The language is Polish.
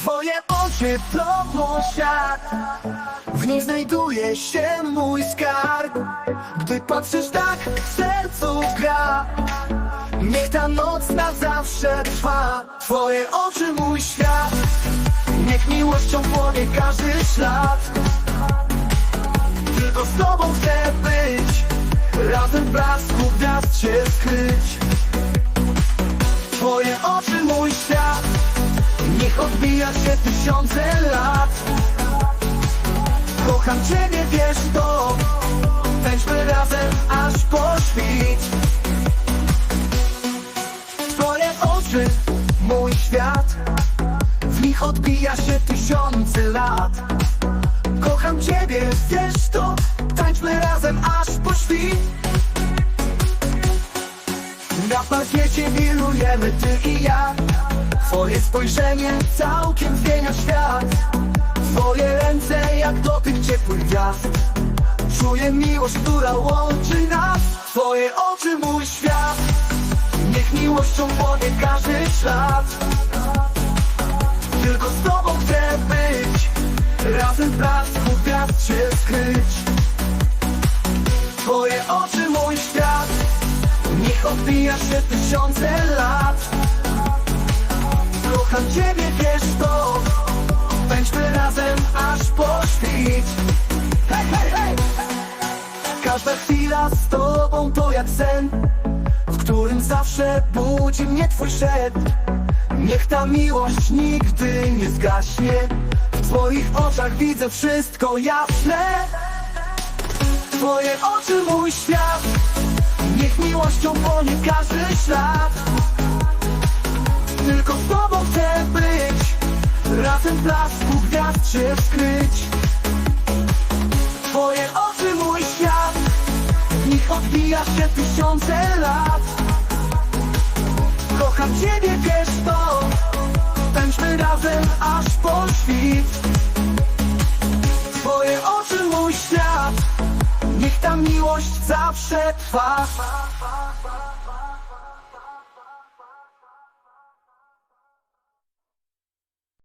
Twoje oczy to świat. W niej znajduje się mój skarb. Gdy patrzysz tak, w sercu gra. Niech ta noc na zawsze trwa. Twoje oczy mój świat. Niech miłością płonie każdy ślad Odbija się tysiące lat. Kocham Ciebie, wiesz to. Tańczmy razem aż po świt Twoje oczy, mój świat. W nich odbija się tysiące lat. Kocham Ciebie, wiesz to. Tańczmy razem aż po świt Na parkiecie wirujemy ty i ja. Twoje spojrzenie całkiem zmienia świat. Twoje ręce jak dotyk ciepłych gwiazd Czuję miłość, która łączy nas. Twoje oczy, mój świat. Niech miłością płonie każdy ślad. Tylko z tobą chcę być. Razem w odbija się tysiące lat. Kocham Ciebie, wiesz to Tańczmy razem aż po świt. Hej, hej, hej! Każda chwila z Tobą to jak sen W którym zawsze budzi mnie Twój szept Niech ta miłość nigdy nie zgaśnie. W Twoich oczach widzę wszystko jasne. Twoje oczy, mój świat Niech miłością płonie każdy ślad. Tylko z tobą chcę być. Razem blasku gwiazd się skryć Twoje oczy, mój świat. W nich odbija się tysiące lat. Kocham ciebie, wiesz to. Tańczmy razem aż po świt miłość zawsze trwa